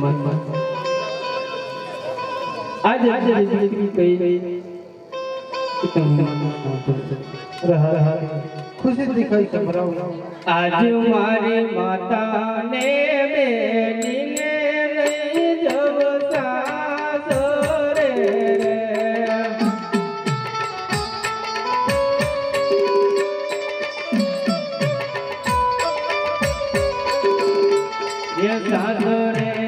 માતા આજે આજે દીકરી કહી ગઈ કે તમે રહા રહા ખુશીથી કઈ સંભળાવો આજ મારી માતાને બેનીને લઈ જવ સાસરે રે એ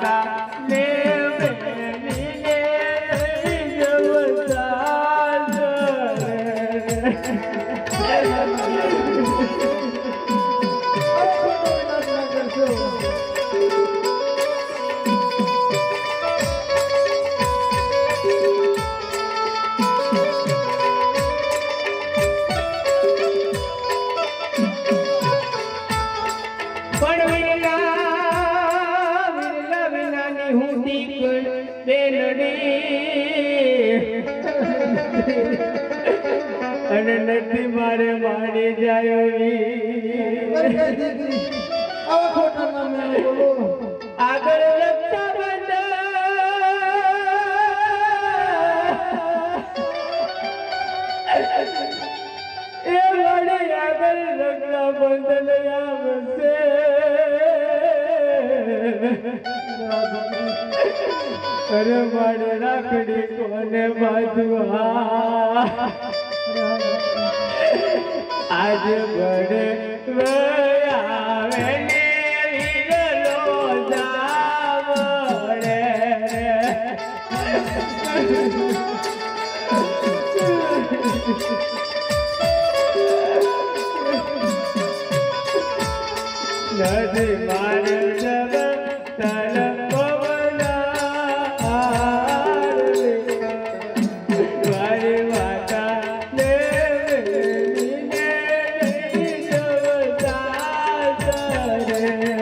મારી બેનડી. અને નથી મારે મારી જાય આગળ બંધ એ વળી આગળ રગડા બંધ આવશે. અરે મારે રાખડી કોને બાજુઆ આજ બડે આવે નદી માર रे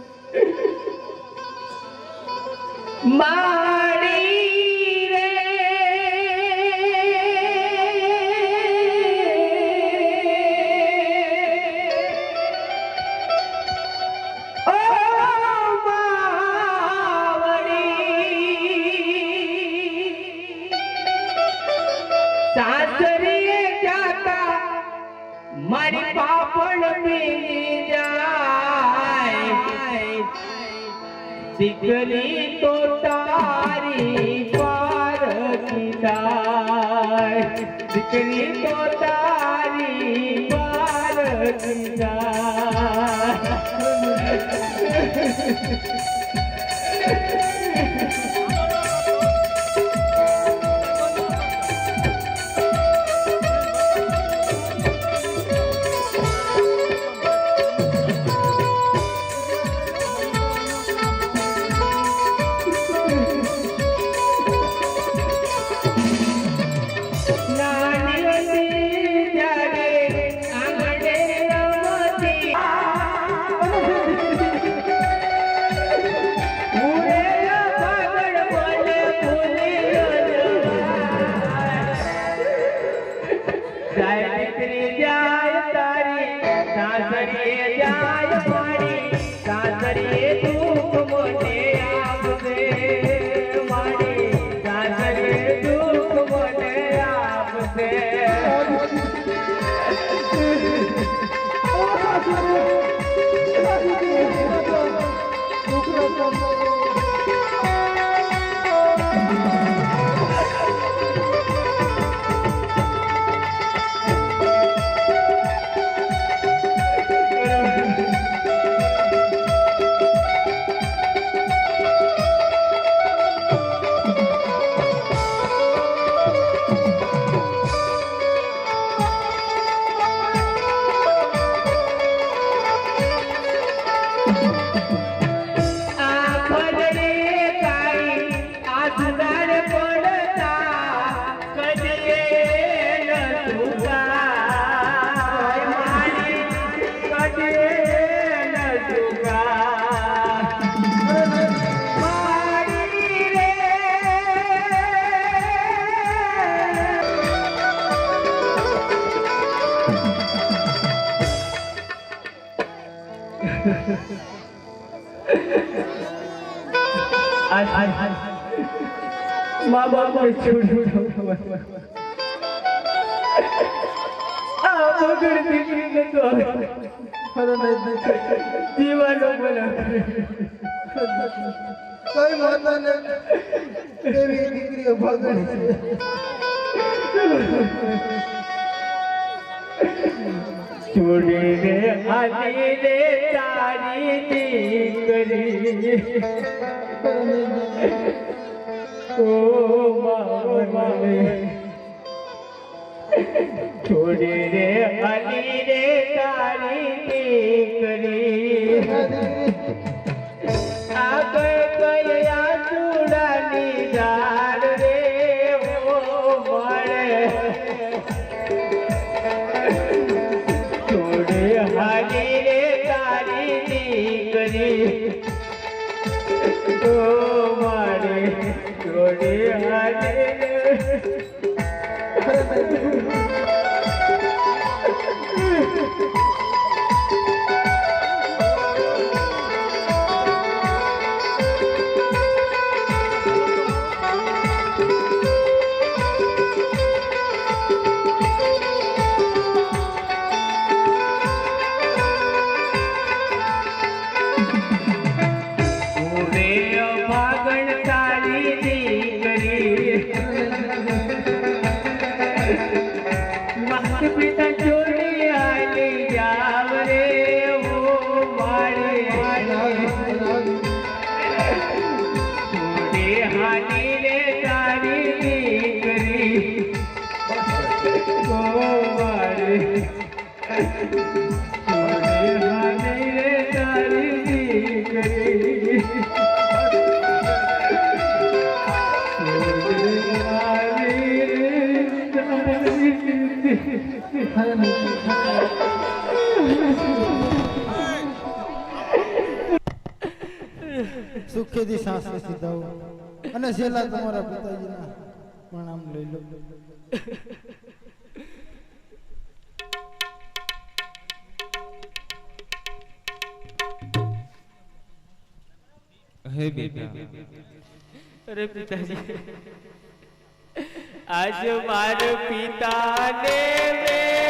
my 그런다 हरिये જીવાનો કોઈ વાંધો નથી એવી દીકરીઓ દીકરી છોડી રે અલી રે તારી દીકરી બધી શાસ્ત્ર સિદ્ધાઓ અને છેલ્લા તમારા પિતાજીના પ્રણામ લઈ લો. હે બેટા. અરે પિતાજી. આજ મારા પિતાને મેં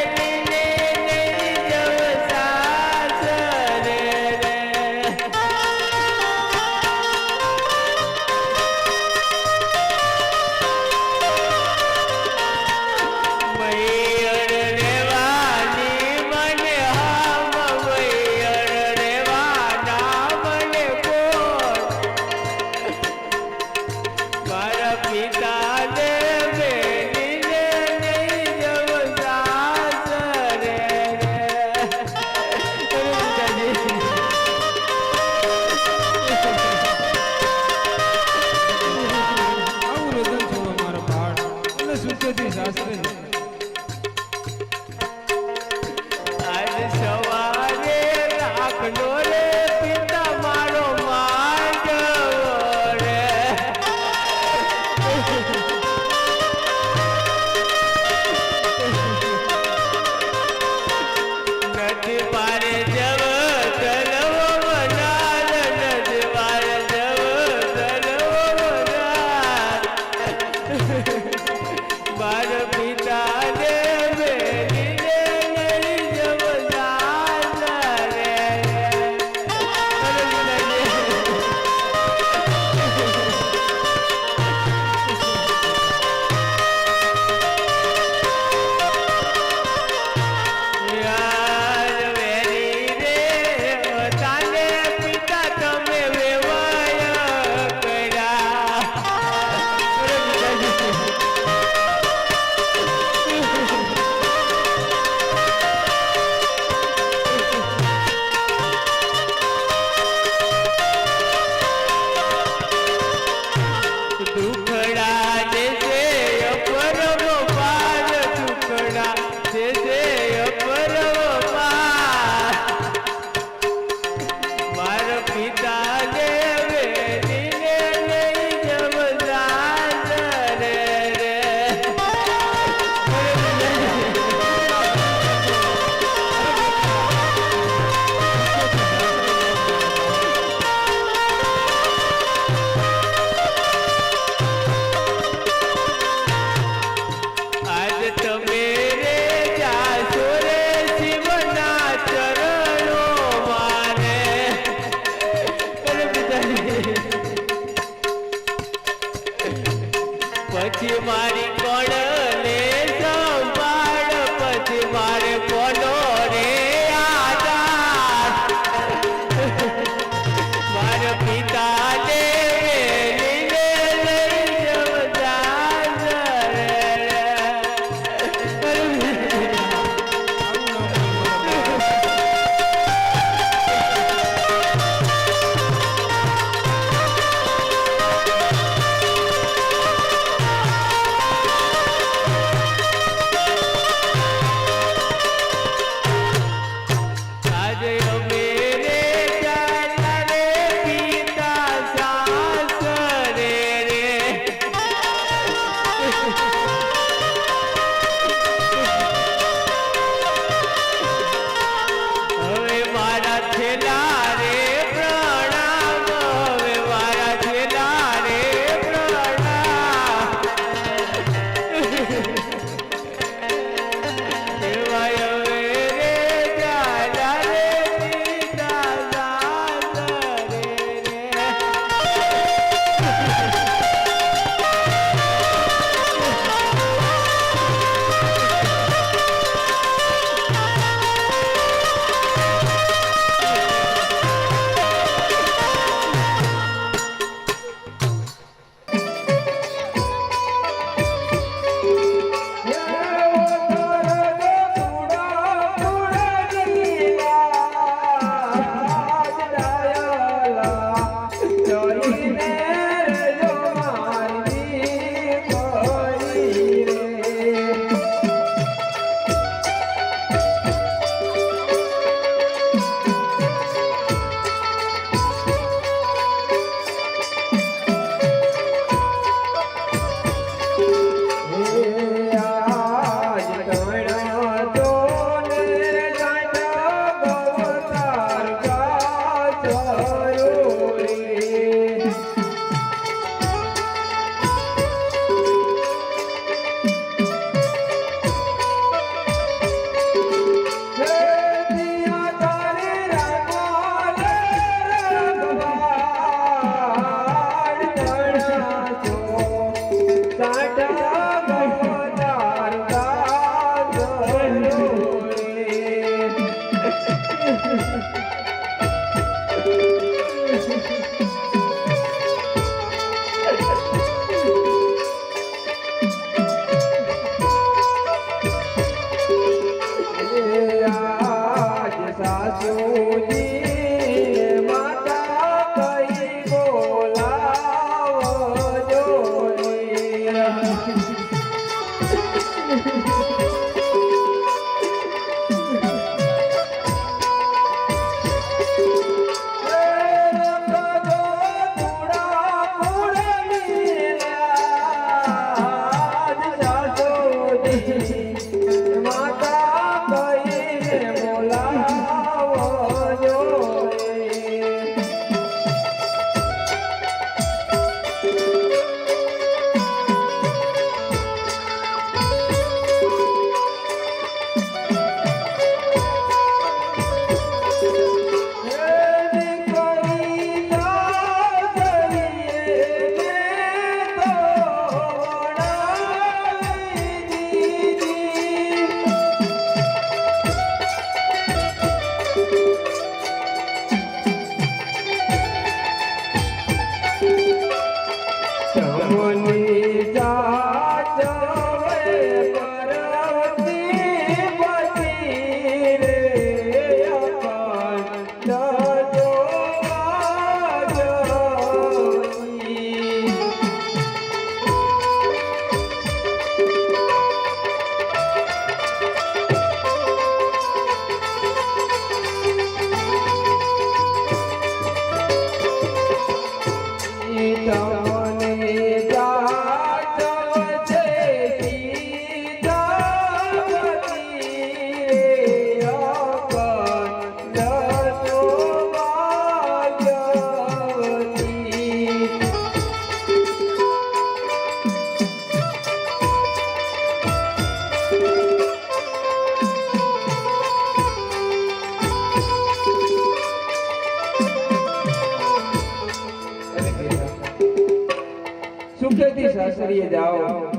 સુખેથી જાઓ.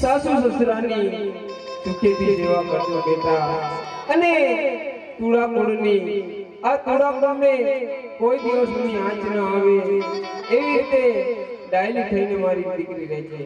સાસુ સસરાની સુખેથી સેવા કરજો બેટા. અને તુળાકુળની આ તુળાકુળને કોઈ દિવસની આંચ ન આવે. એવી રીતે ડાયલી થઈને મારી દીકરી રહે છે.